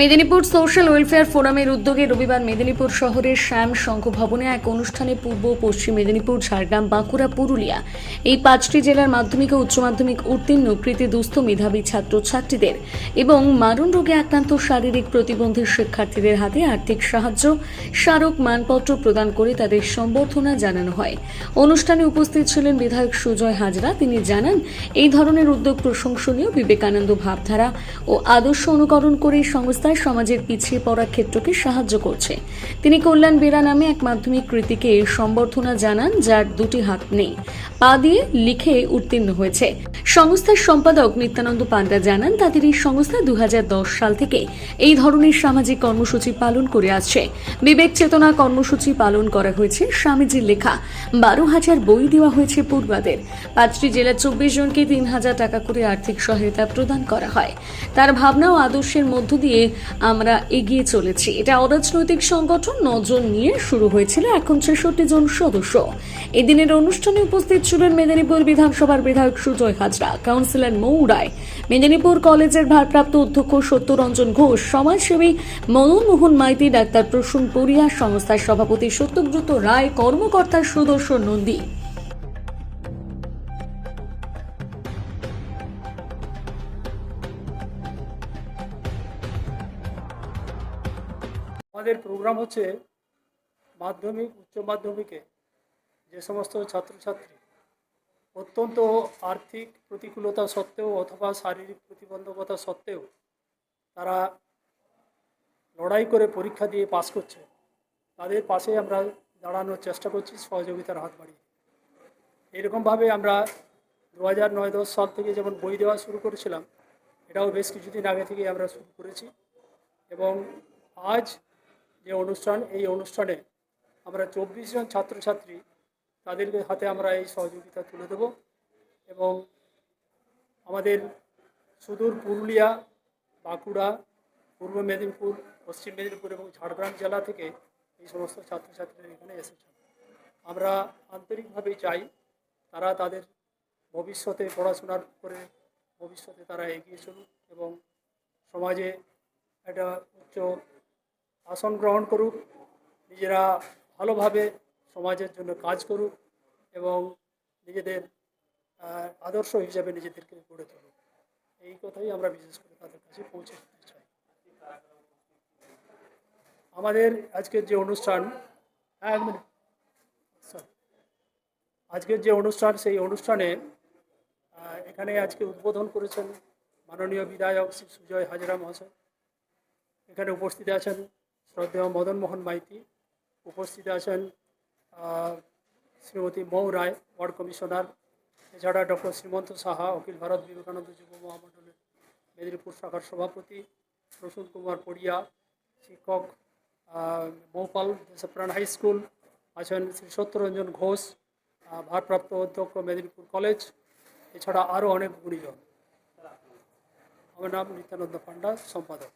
Medinipur social welfare ফোরামের উদ্যোগে রবিবার মেদিনীপুর শহরের শ্যাম সংঘ ভবনে এক অনুষ্ঠানে পূর্ব পশ্চিম মেদিনীপুর, ঝাড়গ্রাম, বাঁকুড়া, পুরুলিয়া এই পাঁচটি জেলার মাধ্যমিক ও উচ্চ মাধ্যমিক উত্তীর্ণ কৃতি দুস্থ মেধাবী ছাত্রছাত্রীদের এবং মারণ রোগে আক্রান্ত শারীরিক প্রতিবন্ধী শিক্ষার্থীদের হাতে আর্থিক সাহায্য, স্মারক মানপত্র প্রদান করে তাদের সম্বর্ধনা জানানো হয়। অনুষ্ঠানে উপস্থিত ছিলেন বিধায়ক সুজয় হাজরা। তিনি জানান, এই ধরনের উদ্যোগ প্রশংসনীয়। বিবেকানন্দ ভাবধারা ও আদর্শ অনুকরণ করে এই সংস্থায় সমাজের পিছিয়ে পড়া ক্ষেত্রকে সাহায্য করছে। তিনি কল্যাণ বেরা নামে এক মাধ্যমিক কৃতিকে সম্বর্ধনা জানান, যার দুটি হাত নেই। পা দিয়ে লিখে উত্তীর্ণ হয়েছে। সংস্থার সম্পাদক নিত্যানন্দ পান্ডা জানান তাদের এই সংস্থা দু সাল থেকে এই ধরনের সামাজিক কর্মসূচি পালন করে আসছে। বিবেক চেতনা কর্মসূচি পালন করা হয়েছে। স্বামীজির লেখা, বারো হাজার বই দেওয়া হয়েছে পূর্বাদের পাঁচটি জেলার চব্বিশ জনকে তিন হাজার টাকা করে আর্থিক সহায়তা প্রদান করা হয়। তার ভাবনা ও আদর্শের মধ্য দিয়ে আমরা এগিয়ে চলেছি। এটা অরাজনৈতিক সংগঠন নজন নিয়ে শুরু হয়েছিল এখন ছেষট্টি জন সদস্য। এদিনের অনুষ্ঠানে উপস্থিত ছিলেন মেদিনীপুর বিধানসভার বিধায়ক সুজয় হাজরা, কাউন্সিলর মৌ রায় মেদিনীপুর কলেজের ভারপ্রাপ্ত অধ্যক্ষ সত্যরঞ্জন ঘোষ, সমাজসেবী মদন মোহন মাইতি, ডাক্তার প্রসূন পরিয়া সংস্থার সভাপতি সত্যব্রত রায়, কর্মকর্তা সুদর্শন নন্দী। আমাদের প্রোগ্রাম হচ্ছে মাধ্যমিক, উচ্চ মাধ্যমিকে যে সমস্ত ছাত্রছাত্রী অত্যন্ত আর্থিক প্রতিকূলতা সত্ত্বেও অথবা শারীরিক প্রতিবন্ধকতা সত্ত্বেও তারা লড়াই করে পরীক্ষা দিয়ে পাস করছে, তাদের পাশে আমরা দাঁড়ানোর চেষ্টা করছি সহযোগিতার হাত বাড়িয়ে। এরকমভাবে আমরা দু হাজার নয় দশ সাল থেকে যেমন বই দেওয়া শুরু করেছিলাম, এটাও বেশ কিছুদিন আগে থেকে আমরা শুরু করেছি এবং আজ যে অনুষ্ঠান, এই অনুষ্ঠানে আমরা চব্বিশ জন ছাত্রছাত্রী তাদেরকে হাতে আমরা এই সহযোগিতা তুলে দেব এবং আমাদের সুদূর পুরুলিয়া, বাঁকুড়া, পূর্ব মেদিনীপুর, পশ্চিম মেদিনীপুর এবং ঝাড়গ্রাম জেলা থেকে এই সমস্ত ছাত্রছাত্রীরা এখানে এসেছেন। আমরা আন্তরিকভাবেই চাই তারা তাদের ভবিষ্যতে পড়াশোনার করে ভবিষ্যতে তারা এগিয়ে চলুক এবং সমাজে একটা উচ্চ আসন গ্রহণ করুক নিজেরা ভালোভাবে সমাজের জন্য কাজ করুক এবং নিজেদের আদর্শ হিসাবে নিজেদেরকে গড়ে তুলুক। এই কথাই আমরা বিশেষ করে তাদের কাছে পৌঁছে দিতে চাই। আমাদের আজকের যে অনুষ্ঠান হ্যাঁ, এক মিনিট। আজকের যে অনুষ্ঠান সেই অনুষ্ঠানে এখানে আজকে উদ্বোধন করেছেন মাননীয় বিধায়ক শ্রী সুজয় হাজরা মহাশয়। এখানে উপস্থিত আছেন শ্রদ্ধেয় মদন মোহন মাইতি উপস্থিত আছেন শ্রীমতী মৌ রায়, ওয়ার্ড কমিশনার, এছাড়া ডক্টর শ্রীমন্ত সাহা অখিল ভারত বিবেকানন্দ যুব মহামণ্ডলের মেদিনীপুর শাখার সভাপতি প্রসূন কুমার পড়িয়া, শিক্ষক মৌপাল দেশপ্রাণ হাই স্কুল, আছেন শ্রী সত্যরঞ্জন ঘোষ ভারপ্রাপ্ত অধ্যক্ষ মেদিনীপুর কলেজ, এছাড়া আরও অনেক গুণীজন। আমার নাম নিত্যানন্দ পান্ডা সম্পাদক।